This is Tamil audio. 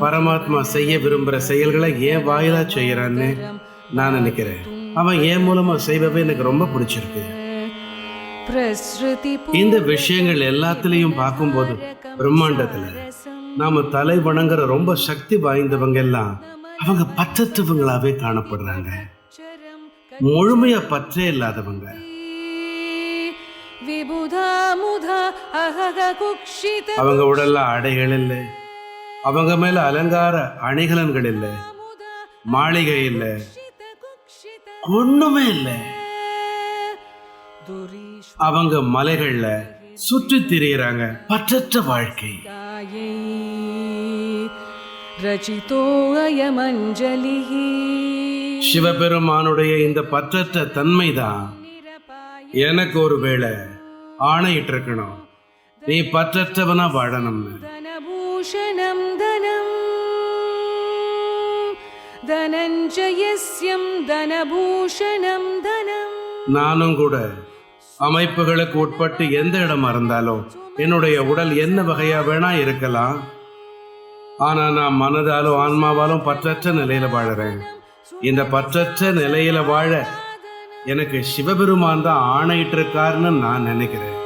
பரமாத்மா செய்ய விரும்புகிற செயல்களை ஏன் வாயிலா செய்யறான்னு நான் நினைக்கிறேன். அவன் என் மூலமா செய்பவே எனக்கு ரொம்ப பிடிச்சிருக்கு. இந்த விஷயங்கள் எல்லாத்துலேயும் பார்க்கும்போது பிரம்மாண்டத்துல நாம தலை வணங்குற ரொம்ப சக்தி வாய்ந்தவங்க எல்லாம் அவங்க பற்றற்றவங்களாவே காணப்படுறாங்க. முழுமையா பற்றே இல்லாதவங்க. அவங்க உடல்ல அடைகள் இல்லை. அவங்க மேல அலங்கார அணிகலன்கள் இல்லை மாளிகை இல்லை ஒண்ணுமே இல்லை. அவங்க மலைகள்ல சுற்றி திரியிறாங்க பற்றற்ற வாழ்க்கை. சிவபெருமானுடைய இந்த பற்றற்ற தன்மைதான். எனக்கு ஒருவேளை ஆணையிட்டிருக்கணும். நீ பற்றற்றவனா வாழணும்னு. धनम् धनञ्जयस्यं धनभूषणं धनम् நானும் கூட அமைப்புகளுக்கு உட்பட்டு எந்த இடமா இருந்தாலும் என்னுடைய உடல் என்ன வகையா வேணா இருக்கலாம் ஆனா நான் மனதாலும் ஆன்மாவாலும் பற்றற்ற நிலையில வாழறேன் இந்த பற்றற்ற நிலையில வாழ எனக்கு சிவபெருமான் தான் ஆணையிட்டு இருக்காருன்னு நான் நினைக்கிறேன்